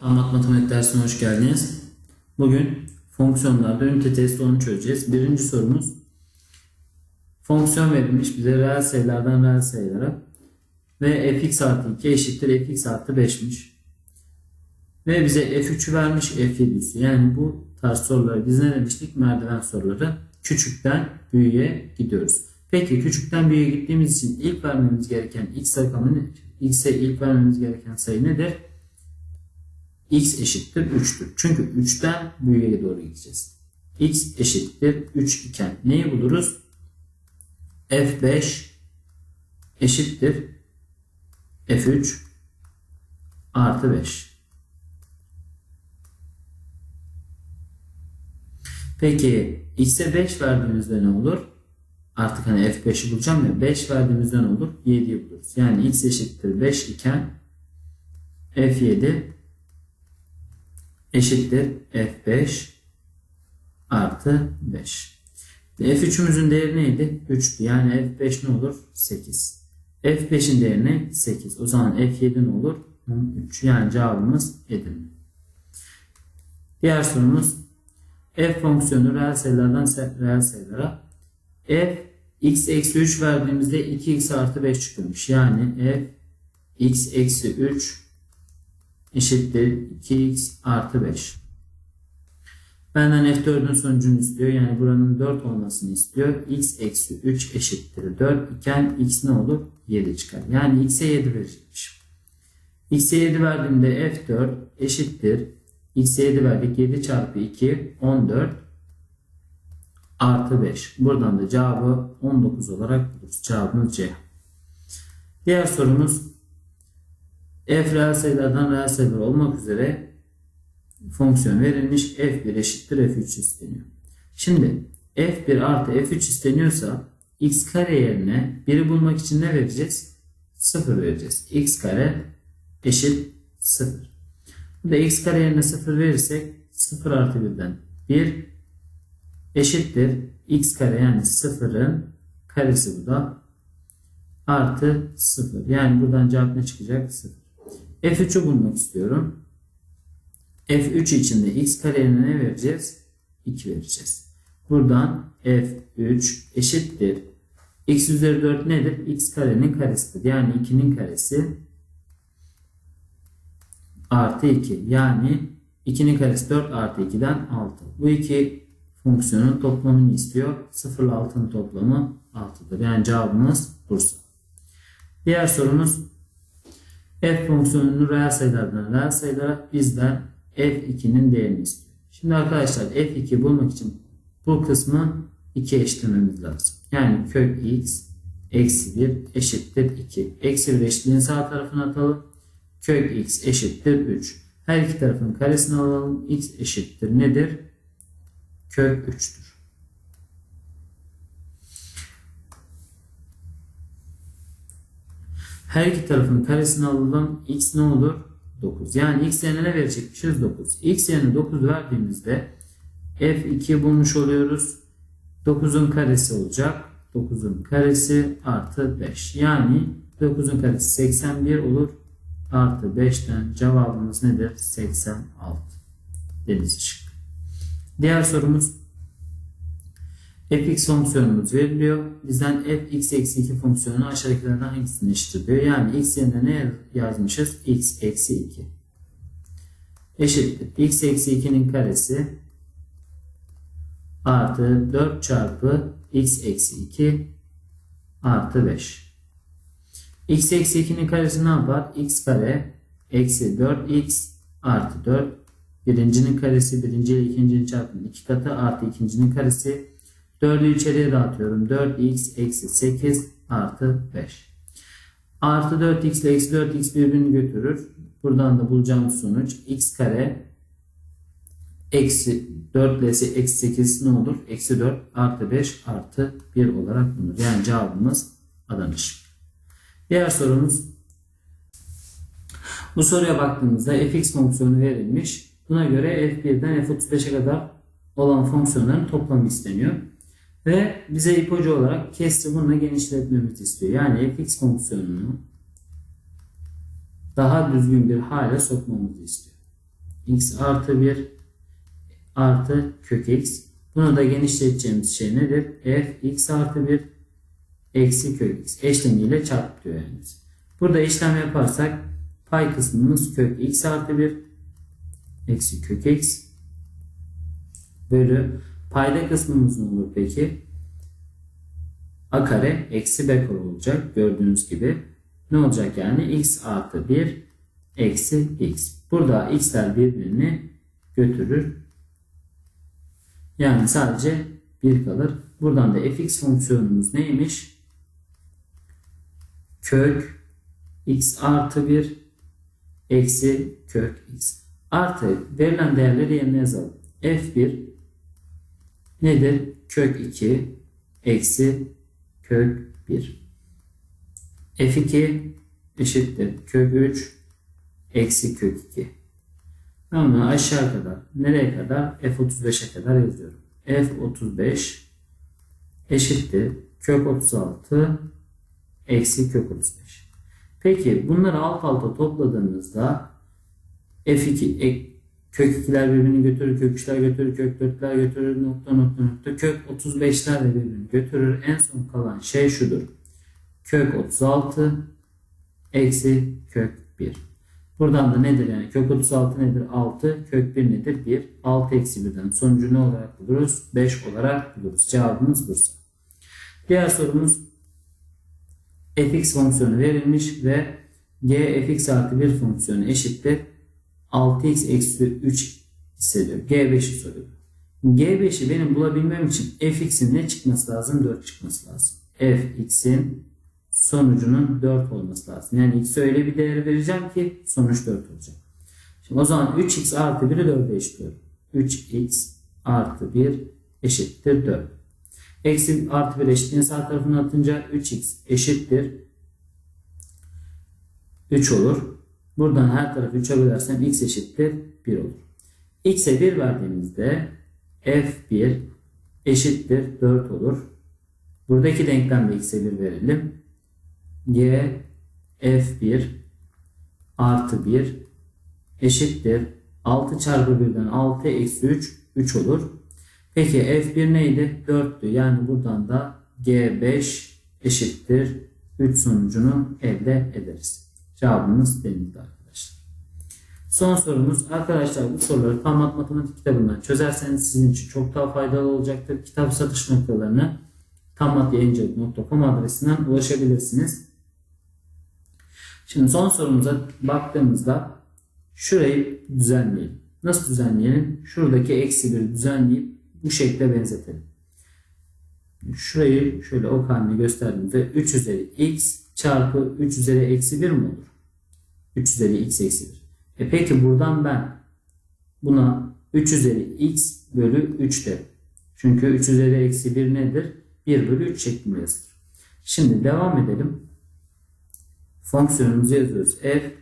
Anlat matematik dersine hoş geldiniz. Bugün fonksiyonlarda ünite testi 10'u çözeceğiz. Birinci sorumuz fonksiyon verilmiş bize reel sayılardan reel sayılara ve fx artı 2 eşittir fx artı 5'miş. Ve bize f3'ü vermiş f7'si. Yani bu tarz soruları biz ne demiştik? Merdiven soruları. Küçükten büyüğe gidiyoruz. Peki küçükten büyüğe gittiğimiz için ilk vermemiz gereken x rakamı nedir? x'e ilk vermemiz gereken sayı nedir? X eşittir 3'tür. Çünkü 3'ten büyüğe doğru gideceğiz. x eşittir 3 iken neyi buluruz? f5 eşittir f3 artı 5. Peki x'e 5 verdiğimizde ne olur? Artık hani f5'i bulacağım ya 5 verdiğimizde ne olur? 7'yi buluruz. Yani x eşittir 5 iken f7 eşittir f5 artı 5. f3'ümüzün değeri neydi? 3'tü. Yani f5 ne olur? 8. f5'in değeri ne? 8. O zaman f7 ne olur? 3. Yani cevabımız Edirne. Diğer sorumuz f fonksiyonu reel sayılardan reel sayılara f x eksi 3 verdiğimizde 2x artı 5 çıkıyormuş. Yani f x eksi 3 eşittir 2x artı 5. Benden f4'ün sonucunu istiyor. Yani buranın 4 olmasını istiyor. x eksi 3 eşittir 4 iken x ne olur? 7 çıkar. Yani x'e 7 verecekmiş. x'e 7 verdiğimde f4 eşittir. x'e 7 verdik. 7 çarpı 2 14 artı 5. Buradan da cevabı 19 olarak buluruz. Cevabımız C. Diğer sorumuz f reel sayılardan reel sayılar olmak üzere fonksiyon verilmiş f1 eşittir f3 isteniyor. Şimdi f1 artı f3 isteniyorsa x kare yerine 1'i bulmak için ne vereceğiz? 0 vereceğiz. x kare eşit 0. Burada x kare yerine 0 verirsek 0 artı 1'den 1 eşittir x kare yani 0'ın karesi bu da artı 0. Yani buradan cevap ne çıkacak? 0. F3'ü bulmak istiyorum. F3 için de x kareyine ne vereceğiz? 2 vereceğiz. Buradan F3 eşittir. x üzeri 4 nedir? x karenin karesidir. Yani 2'nin karesi artı 2. Yani 2'nin karesi 4 artı 2'den 6. Bu iki fonksiyonun toplamını istiyor. 0 ile 6'nın toplamı 6'dır. Yani cevabımız Bursa. Diğer sorumuz f fonksiyonunu reel sayılardan reel sayılara bizden f2'nin değerini istiyor. Şimdi arkadaşlar f2 bulmak için bu kısmı 2 eşitlememiz lazım. Yani kök x eksi 1 eşittir 2. Eksi 1 eşitliğin sağ tarafına atalım. Kök x eşittir 3. Her iki tarafın karesini alalım. x eşittir nedir? Kök 3'tür. Her iki tarafın karesini alalım. X ne olur? 9. Yani x yerine ne verecekmişiz? 9. X yerine 9 verdiğimizde F2 bulmuş oluyoruz. 9'un karesi olacak. 9'un karesi artı 5. Yani 9'un karesi 81 olur. Artı 5'ten cevabımız nedir? 86. Deniz şık. Diğer sorumuz fx fonksiyonumuz veriliyor. Bizden fx eksi 2 fonksiyonu aşağıdakilerden hangisini eşittir diyor. Yani x yerine ne yazmışız? x eksi 2 eşittir. x eksi 2'nin karesi artı 4 çarpı x eksi 2 artı 5. x eksi 2'nin karesi ne yapar? x kare eksi 4x artı 4 birincinin karesi birinci ile ikincinin çarpımı 2 katı artı ikincinin karesi 4'ü içeriye dağıtıyorum. 4x eksi 8 artı 5. Artı 4x ile eksi 4x birbirini götürür. Buradan da bulacağımız sonuç x kare eksi 4 ile eksi 8 ne olur? Eksi 4 artı 5 artı 1 olarak bulunur. Yani cevabımız Adanış. Diğer sorumuz bu soruya baktığımızda fx fonksiyonu verilmiş. Buna göre f1'den f35'e kadar olan fonksiyonların toplamı isteniyor. Ve bize ipucu olarak kesri bununla genişletmemizi istiyor. Yani fx fonksiyonunu daha düzgün bir hale sokmamızı istiyor. x artı 1 artı kök x. Bunu da genişleteceğimiz şey nedir? f x artı 1 eksi kök x eşlemiyle çarp diyor yani. Burada işlem yaparsak pay kısmımız kök x artı 1 eksi kök x bölü payda kısmımız ne olur peki? a kare eksi b kare olacak gördüğünüz gibi. Ne olacak yani? x artı 1 eksi x. Burada x'ler birbirini götürür. Yani sadece 1 kalır. Buradan da fx fonksiyonumuz neymiş? Kök x artı 1 eksi kök x. Artı verilen değerleri yerine yazalım. f1 nedir? Kök 2 eksi kök 1. f2 eşittir kök 3 eksi kök 2. Ben bunu aşağı kadar nereye kadar? f35'e kadar yazıyorum. f35 eşittir kök 36 eksi kök 35. Peki bunları alt alta topladığınızda f2 ek, kök 2'ler birbirini götürür, kök 3'ler götürür, kök 4'ler götürür, nokta nokta nokta, kök 35'ler de birbirini götürür. En son kalan şey şudur. Kök 36 eksi kök 1. Buradan da nedir yani? Kök 36 nedir? 6. Kök 1 nedir? 1. 6 eksi 1'den sonucu ne olarak buluruz? 5 olarak buluruz. Cevabımız Bursa. Diğer sorumuz fx fonksiyonu verilmiş ve g fx artı 1 fonksiyonu eşittir 6x eksi 3 hissediyor. G5'i soruyor. G5'i benim bulabilmem için fx'in ne çıkması lazım? 4 çıkması lazım. fx'in sonucunun 4 olması lazım. Yani x'e öyle bir değer vereceğim ki sonuç 4 olacak. Şimdi o zaman 3x artı 1'i 4'e eşitliyorum. 3x artı 1 eşittir 4. Eksi artı 1 eşitliğini sağ tarafına atınca 3x eşittir 3 olur. Buradan her tarafı 3'e bölersem x eşittir 1 olur. x'e 1 verdiğimizde f1 eşittir 4 olur. Buradaki denklemde x'e 1 verelim. g f1 artı 1 eşittir 6 çarpı 1'den 6 eksi 3 3 olur. Peki f1 neydi? 4'tü. Yani buradan da g5 eşittir 3 sonucunu elde ederiz. Cevabımız denizde arkadaşlar. Son sorumuz arkadaşlar bu soruları tam matematik kitabından çözerseniz sizin için çok daha faydalı olacaktır. Kitap satış noktalarını tammatyayıncılık.com adresinden ulaşabilirsiniz. Şimdi son sorumuza baktığımızda şurayı düzenleyelim. Nasıl düzenleyelim? Şuradaki eksi bir düzenleyip bu şekle benzetelim. Şurayı şöyle ok haline gösterdiğimizde 3 üzeri x çarpı 3 üzeri eksi 1 mi olur? 3 üzeri x eksi 1. E peki buradan ben buna 3 üzeri x bölü 3 derim. Çünkü 3 üzeri eksi 1 nedir? 1 bölü 3 şeklinde yazılır. Şimdi devam edelim. Fonksiyonumuzu yazıyoruz. f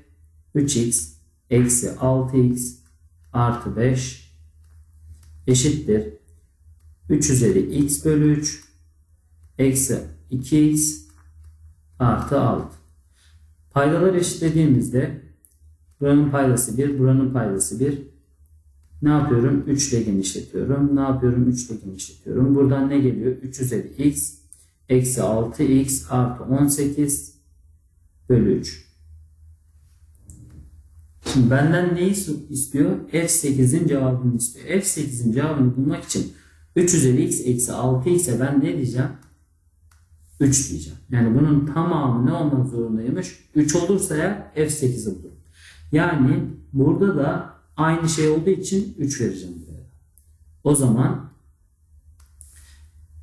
3x eksi 6x artı 5 eşittir 3 üzeri x bölü 3 eksi 2x artı 6. Paydalar eşitlediğimizde buranın paydası 1, buranın paydası 1. Ne yapıyorum? 3 ile genişletiyorum. Ne yapıyorum? 3 ile genişletiyorum. Buradan ne geliyor? 3 üzeri x eksi 6x artı 18 bölü 3. Şimdi benden neyi istiyor? F8'in cevabını istiyor. F8'in cevabını bulmak için 3 üzeri x eksi 6 ise ben ne diyeceğim? 3 diyeceğim. Yani bunun tamamı ne olmak zorundaymış? 3 olursa ya F8'i bulurum. Yani burada da aynı şey olduğu için 3 vereceğim buraya. O zaman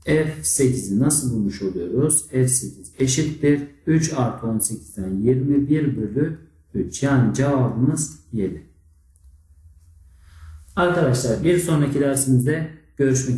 F8'i nasıl bulmuş oluyoruz? F8 eşittir 3 artı 18'den 21 bölü 3. Yani cevabımız 7. Arkadaşlar bir sonraki dersimizde görüşmek